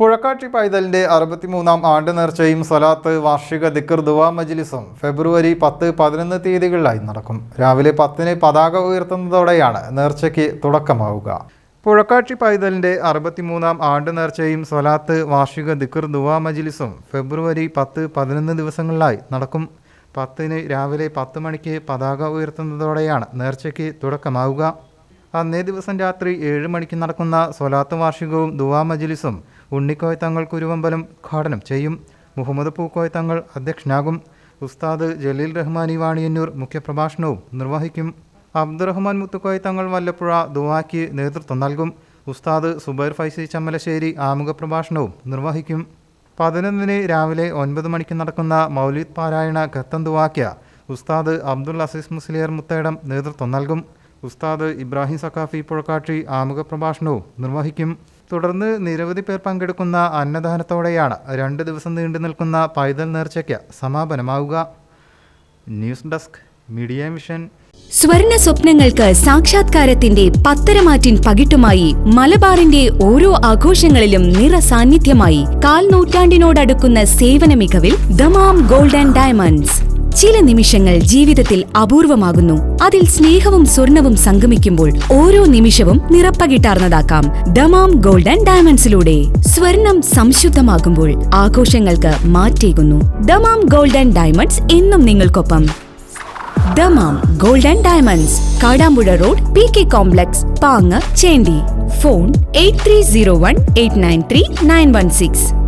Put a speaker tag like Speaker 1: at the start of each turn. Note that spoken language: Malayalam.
Speaker 1: പുഴക്കാട്ടി പൈതലിന്റെ അറുപത്തിമൂന്നാം ആണ്ട് നേർച്ചയും സ്വലാത്ത് വാർഷിക ദിക്കർ ദുവാ മജ്ലിസും ഫെബ്രുവരി പത്ത് പതിനൊന്ന് തീയതികളിലായി നടക്കും. രാവിലെ പത്തിന് പതാക ഉയർത്തുന്നതോടെയാണ് നേർച്ചയ്ക്ക് തുടക്കമാവുക. പുഴക്കാട്ടി പൈതലിന്റെ അറുപത്തിമൂന്നാം ആണ്ട് നേർച്ചയും സ്വലാത്ത് വാർഷിക ദിക്കർ ദുവാ മജ്ലിസും ഫെബ്രുവരി പത്ത് പതിനൊന്ന് ദിവസങ്ങളിലായി നടക്കും. പത്തിന് രാവിലെ പത്ത് മണിക്ക് പതാക ഉയർത്തുന്നതോടെയാണ് നേർച്ചയ്ക്ക് തുടക്കമാവുക. അന്നേ ദിവസം രാത്രി ഏഴ് മണിക്ക് നടക്കുന്ന സ്വലാത്ത് വാർഷികവും ദുവാ മജ്ലിസും ഉണ്ണിക്കോയ തങ്ങൾ കുരുവമ്പലം ഉദ്ഘാടനം ചെയ്യും. മുഹമ്മദ് പൂക്കോയ് തങ്ങൾ അധ്യക്ഷനാകും. ഉസ്താദ് ജലീൽ റഹ്മാനി വാണിയന്നൂർ മുഖ്യപ്രഭാഷണവും നിർവഹിക്കും. അബ്ദുറഹ്മാൻ മുത്തുക്കോയ് തങ്ങൾ വല്ലപ്പുഴ ദുവാക്ക് നേതൃത്വം നൽകും. ഉസ്താദ് സുബൈർ ഫൈസി ചമ്മലശ്ശേരി ആമുഖ പ്രഭാഷണവും നിർവഹിക്കും. പതിനൊന്നിന് രാവിലെ ഒൻപത് മണിക്ക് നടക്കുന്ന മൗലിദ് പാരായണ ഖത്തം ദുവാക്യ ഉസ്താദ് അബ്ദുൽ അസീസ് മുസ്ലിയർ മുത്തേടം നേതൃത്വം നൽകും. ഉസ്താദ് ഇബ്രാഹിം സക്കാഫി പുഴക്കാട്ടി ആമുഖ പ്രഭാഷണവും നിർവഹിക്കും. തുടർന്ന് നിരവധി പേർ പങ്കെടുക്കുന്ന അന്നദാനത്തോടെയാണ് രണ്ട് ദിവസം നീണ്ടു നിൽക്കുന്ന പൈതൽ നേർച്ചയ്ക്ക് സമാപനമാവുക. News desk media mission.
Speaker 2: സ്വർണ സ്വപ്നങ്ങൾക്ക് സാക്ഷാത്കാരത്തിന്റെ പത്തരമാറ്റിൻ പകിട്ടുമായി മലബാറിന്റെ ഓരോ ആഘോഷങ്ങളിലും നിറ സാന്നിധ്യമായി കാൽ നൂറ്റാണ്ടിനോടടുക്കുന്ന സേവന മികവിൽ ദമാം ഗോൾഡ് ആൻഡ് ഡയമണ്ട്സ്. ചില നിമിഷങ്ങൾ ജീവിതത്തിൽ അപൂർവമാകുന്നു. അതിൽ സ്നേഹവും സ്വർണവും സംഗമിക്കുമ്പോൾ ഓരോ നിമിഷവും നിറപ്പകിട്ടാർന്നതാക്കാം ദമാം ഗോൾഡൻ ഡയമണ്ട്സിലൂടെ സ്വർണം സംശുദ്ധമാകുമ്പോൾ ആഘോഷങ്ങൾക്ക് മാറ്റേകുന്നു. ദമാം ഗോൾഡൻ ഡയമണ്ട്സ് എന്നും നിങ്ങൾക്കൊപ്പം. Dammam golden diamonds Kadampuzha road P K complex Pang Chendi phone eight three zero one eight nine three nine one six.